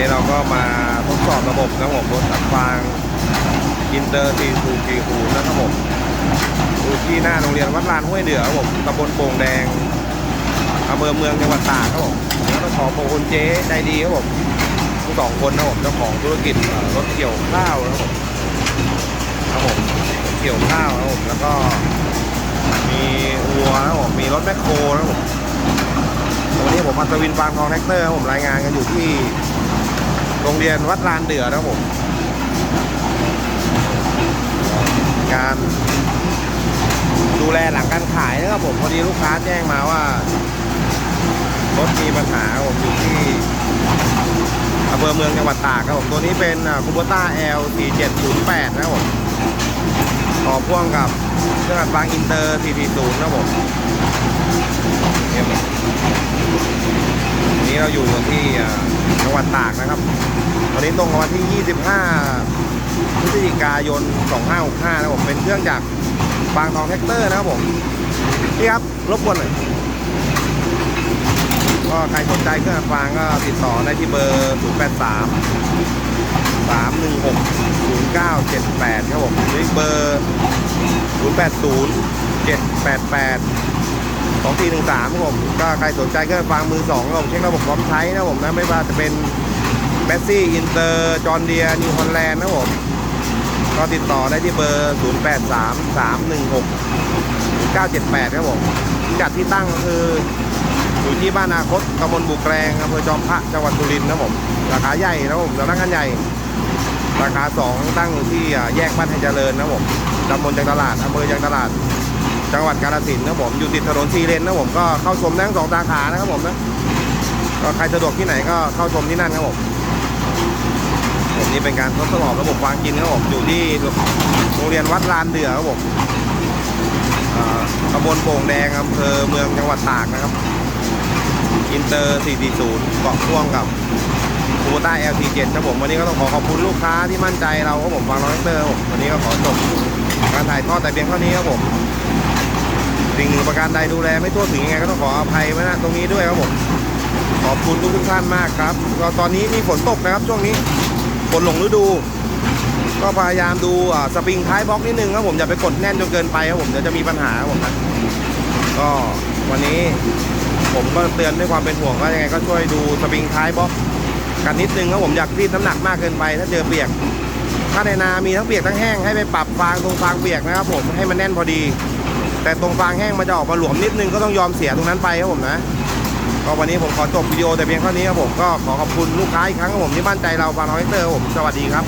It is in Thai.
นี้เราก็มาทดสอบระบบนะครับผมรถตัดฟางอินเตอร์4 2 4 0นะครับผมอยู่ที่หน้าโรงเรียนวัดลานห้วยเดือครับผมตำบลโป่งแดงอำเภอเมืองจังหวัดตากครับผมแล้วก็ขอขอบคุณเจ๊ใจดีครับผมทั้งสองคนนะครับผมเจ้าของธุรกิจรถเกี่ยวข้าวนะครับผมครับผมเกี่ยวข้าวนะครับผมแล้วก็มีวัวนะครับผมมีรถแมคโครนะครับผมวันนี้ผมอัศวินฟางทองแท็กเตอร์ครับผมรายงานกันอยู่ที่ โรงเรียนวัดลานเดือนะครับผม การดูแลหลังการขายนะครับผมพอดีลูกค้าแจ้งมาว่ารถมีปัญหาผมอยู่ที่อำเภอเมืองจังหวัดตากครับผม ตัวนี้เป็นคูโบต้า L 4708นะครับผมต่อพ่วงกับเครื่องอัดฟางอินเตอร์440นะครับผมี้เราอยู่ที่จังหวัดตากนะครับวันนี้ตรงกับวันที่ 25 พฤศจิกายน 2565 นะครับผมเป็นเครื่องจากฟางทองแท็กเตอร์นะครับผมนี่ครับรบกวนหน่อยก็ใครสนใจเครื่องฟางก็ติดต่อได้ที่เบอร์ 083 316 0978 ครับผมหรือเบอร์ 080 788 สองสี่หนึ่งสามผมก็ใครสนใจก็ฟังมือสองผมเช็คระบบพร้อมใช้นะผมนะไม่ว่าจะเป็นแบสซี่อินเตอร์จอห์นเดียนิวฮอลแลนด์นะผมก็ติดต่อได้ที่เบอร์ 0 8 3 3 1 6 9 7 8 ครับผมจัดที่ตั้งก็คืออยู่ที่บ้านนาคตตำบลบุกแรงอำเภอจอมพระจังหวัดสุรินทร์นะผมราคาใหญ่นะผมสำนักงานใหญ่ ราคา 2 ตั้งอยู่ที่แยกบ้านไทยเจริญนะผมตำบลจังตลาดอำเภอจังตลาด จังหวัดกาฬสินธุ์นะผมอยู่ติดถนนซีเลนนะผมก็เข้าชมได้ทั้งสองสาขานะครับผมนะก็ใครสะดวกที่ไหนก็เข้าชมที่นั่นครับผมผมนี่เป็นการทดสอบระบบวางกินครับผมอยู่ที่โรงเรียนวัดลานเดือครับผมตำบลโป่งแดงอำเภอเมืองจังหวัดตากนะครับ อินเตอร์ 440เกาะพ่วงกับคูต้า LT7 ครับผมวันนี้ก็ต้องขอขอบคุณลูกค้าที่มั่นใจเราครับผมวางรถเตอร์ผมวันนี้ก็ขอจบการถ่ายทอดแต่เพียงเท่านี้ครับผม สิ่งประการใดดูแลไม่ทั่วถึงยังไงก็ต้องขออภัยไว้ณตรงนี้ด้วยครับผมขอบคุณทุกทุกท่านมากครับก็ตอนนี้มีฝนตกนะครับ ช่วงนี้ฝนหลงฤดู ก็พยายามดูอ่าสปริงท้ายบล็อกนิดนึงครับผมอย่าไปกดแน่นจนเกินไปครับผมเดี๋ยวจะมีปัญหาครับผมนะก็วันนี้ผมก็เตือนด้วยความเป็นห่วงว่ายังไงก็ช่วยดูสปริงท้ายบล็อกกันนิดนึงครับผมอยากรีดน้ำหนักมากเกินไป ถ้าเจอเปียก ถ้าในนามีทั้งเปียกทั้งแห้งให้ไปปรับฟางตรงฟางเปียกนะครับผมให้มันแน่นพอดี แต่ตรงฟางแห้งมันจะออกมาหลวมนิดนึงก็ต้องยอมเสียตรงนั้นไปครับผมนะก็วันนี้ผมขอจบวิดีโอแต่เพียงเท่านี้ครับผมก็ขอขอบคุณลูกค้าอีกครั้งครับผมที่มั่นใจเราฟางน้อยเตอร์ผมสวัสดีครับ